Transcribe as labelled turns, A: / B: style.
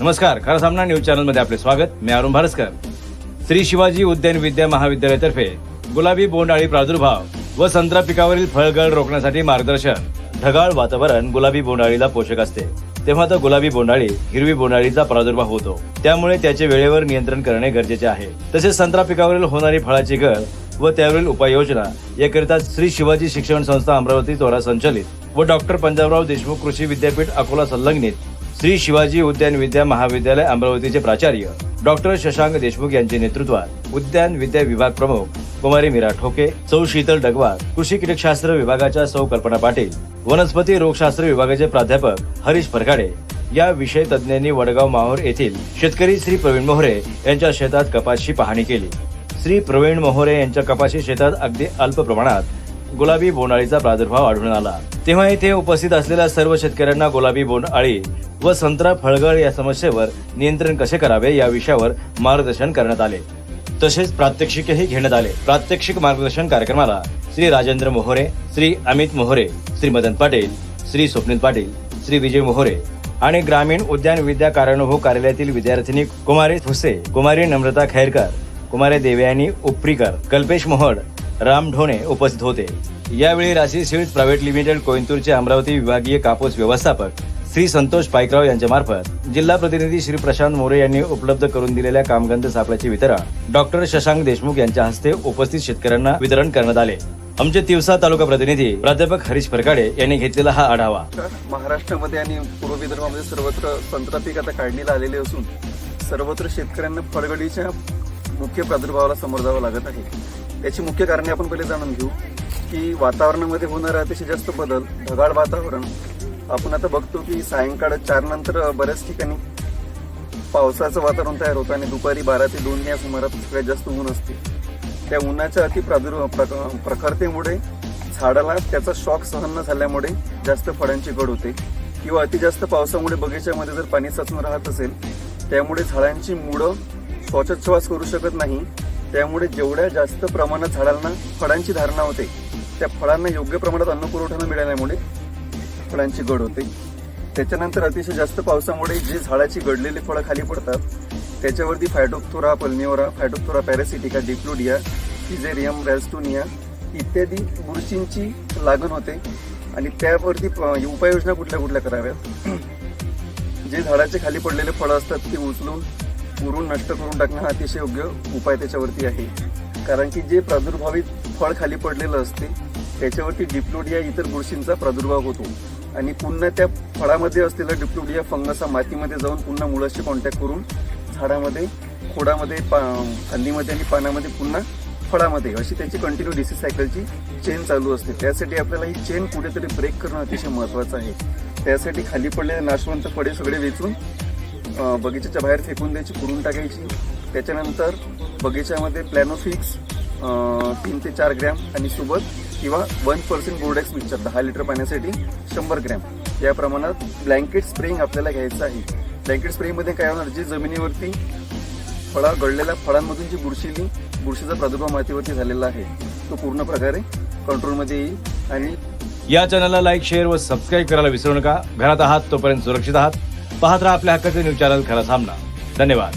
A: नमस्कार खरा सामना न्यूज चॅनलमध्ये आपले स्वागत. मी अरुण भारसकर. श्री शिवाजी उद्यान विद्या महाविद्यालयातर्फे गुलाबी बोंडआळी प्रादुर्भाव व संत्रा पिकावरील फळगळ रोखण्यासाठी मार्गदर्शन. ढगाळ वातावरण गुलाबी बोंडाळीला पोषक असते. तेव्हा तर गुलाबी बोंडाळी हिरवी बोंडाळीचा प्रादुर्भाव होतो. त्यामुळे त्याचे वेळेवर नियंत्रण करणे गरजेचे आहे. तसेच संत्रा पिकावरील होणारी फळाची गळ व त्यावरील उपाययोजना याकरिता श्री शिवाजी शिक्षण संस्था अमरावती द्वारा संचलित व डॉक्टर पंजाबराव देशमुख कृषी विद्यापीठ अकोला संलग्नित श्री शिवाजी उद्यान विद्या महाविद्यालय अमरावतीचे प्राचार्य डॉक्टर शशांक देशमुख यांच्या नेतृत्वात उद्यान विद्या विभाग प्रमुख कुमारी मीरा ठोके सौ शीतल डगवार कृषी कीटकशास्त्र विभागाच्या सौ कल्पना पाटील वनस्पती रोगशास्त्र विभागाचे प्राध्यापक हरीश फरकाडे या विषय तज्ज्ञांनी वडगाव माहोर येथील शेतकरी श्री प्रवीण मोहरे यांच्या शेतात कपाशी पाहणी केली. श्री प्रवीण मोहरे यांच्या कपाशी शेतात अगदी अल्प प्रमाणात गुलाबी बोंडाळीचा प्रादुर्भाव आढळून आला. तेव्हा इथे उपस्थित असलेल्या सर्व शेतकऱ्यांना गुलाबी बोंडआळी व संत्रा फळगळ या समस्येवर नियंत्रण कसे करावे या विषयावर मार्गदर्शन करण्यात आले. तसेच प्रात्यक्षिकही घेण्यात आले. प्रात्यक्षिक मार्गदर्शन कार्यक्रमाला श्री राजेंद्र मोहरे श्री अमित मोहरे श्री मदन पाटील श्री स्वप्नील पाटील श्री विजय मोहरे आणि ग्रामीण उद्यान विद्या कार्यानुभव कार्यालयातील विद्यार्थिनी कुमारी फुसे कुमारी नम्रता खैरकर कुमारी देवयानी उपरीकर कल्पेश मोहड राम ढोणे उपस्थित होते. यावेळी राशी सीड्स प्रायव्हेट लिमिटेड कोइंतूरचे अमरावती विभागीय कापूस व्यवस्थापक श्री संतोष पायकराव यांच्या मार्फत जिल्हा प्रतिनिधी श्री प्रशांत मोरे यांनी उपलब्ध करून दिलेल्या कामगंध सापळ्याचे वितरण डॉक्टर शशांक देशमुख यांच्या हस्ते उपस्थित शेतकऱ्यांना वितरण करण्यात आले. आमचे तिवसा तालुका प्रतिनिधी प्राध्यापक हरीश फरकाडे यांनी घेतलेला हा आढावा.
B: महाराष्ट्रामध्ये आणि पूर्व विदर्भामध्ये सर्वत्र संत्रा पीक आता काढणीला आलेले असून सर्वत्र शेतकऱ्यांना फळगडीच्या मुख्य प्रादुर्भावाला समोर जावं लागत आहे. याची मुख्य कारणे आपण पहिले जाणून घेऊ की वातावरणामध्ये होणारा अतिशय जास्त बदल ढगाळ वातावरण आपण आता बघतो की सायंकाळ चार नंतर बऱ्याच ठिकाणी पावसाचं वातावरण तयार होतं आणि दुपारी बारा ते दोन या सुमारात सगळ्यात जास्त ऊन असते. त्या उन्हाच्या अति प्रादुर्भाव प्रक- प्रखरतेमुळे झाडाला त्याचा शॉक सहन न झाल्यामुळे जास्त फळांची गड होते. किंवा अति जास्त पावसामुळे बगीच्यामध्ये जर पाणी साचून राहत असेल त्यामुळे झाडांची मुळं श्वासोच्छ्वास करू शकत नाही. त्यामुळे जेवढ्या जास्त प्रमाणात झाडांना फळांची धारणा होते त्या फळांना योग्य प्रमाणात अन्न पुरवठा न मिळाल्यामुळे फळांची गड होते. त्याच्यानंतर अतिशय जास्त पावसामुळे जे झाडाची गडलेली फळं खाली पडतात त्याच्यावरती फायटोक्थोरा पल्निओरा फायटोक्थोरा पॅरासिटिका डिप्लोडिया फिजेरियम रॅस्टोनिया इत्यादी बुरशींची लागण होते. आणि त्यावरती उपाययोजना कुठल्या कुठल्या कराव्यात? जे झाडाचे खाली पडलेले फळं असतात ते उचलून उरून नष्ट करून टाकणं हा अतिशय योग्य उपाय त्याच्यावरती आहे. कारण की जे प्रादुर्भावित फळ खाली पडलेलं असते त्याच्यावरती डिप्लोडिया इतर बुरशींचा प्रादुर्भाव होतो. आणि पुन्हा त्या फळामध्ये असलेला डिप्लोडिया फंगस हा मातीमध्ये जाऊन पुन्हा मुळाशी कॉन्टॅक्ट करून झाडामध्ये खोडामध्ये पा फांदीमध्ये आणि पानामध्ये पुन्हा फळामध्ये अशी त्याची कंटिन्यू डिसीज सायकलची चेन चालू असते. त्यासाठी आपल्याला ही चेन कुठेतरी ब्रेक करणं अतिशय महत्वाचं आहे. त्यासाठी खाली पडलेले नाशवंत फळे सगळे वेचून बगीच्याच्या बाहेर फेकून द्यायची पुरून टाकायची. त्याच्यानंतर बगीच्यामध्ये प्लॅनोफिक्स तीन ते चार ग्रॅम आणि सोबत किंवा वन पर्सेंट बोर्डेक्स मिक्सर दहा लिटर पाण्यासाठी शंभर ग्रॅम. या प्रमाणात ब्लँकेट स्प्रेइंग आपल्याला घ्यायचं आहे. ब्लँकेट स्प्रेमध्ये काय होणार जे जमिनीवरती फळा गळलेल्या फळांमधून जी बुरशीली बुरशीचा प्रादुर्भाव मातीवरती झालेला आहे तो पूर्ण प्रकारे कंट्रोलमध्ये येईल आणि
A: या चॅनलला लाईक शेअर व सबस्क्राईब करायला विसरू नका. घरात आहात तोपर्यंत सुरक्षित आहात. पाहत राहा आपल्या हक्काचे न्यूज चॅनल खरा सामना धन्यवाद.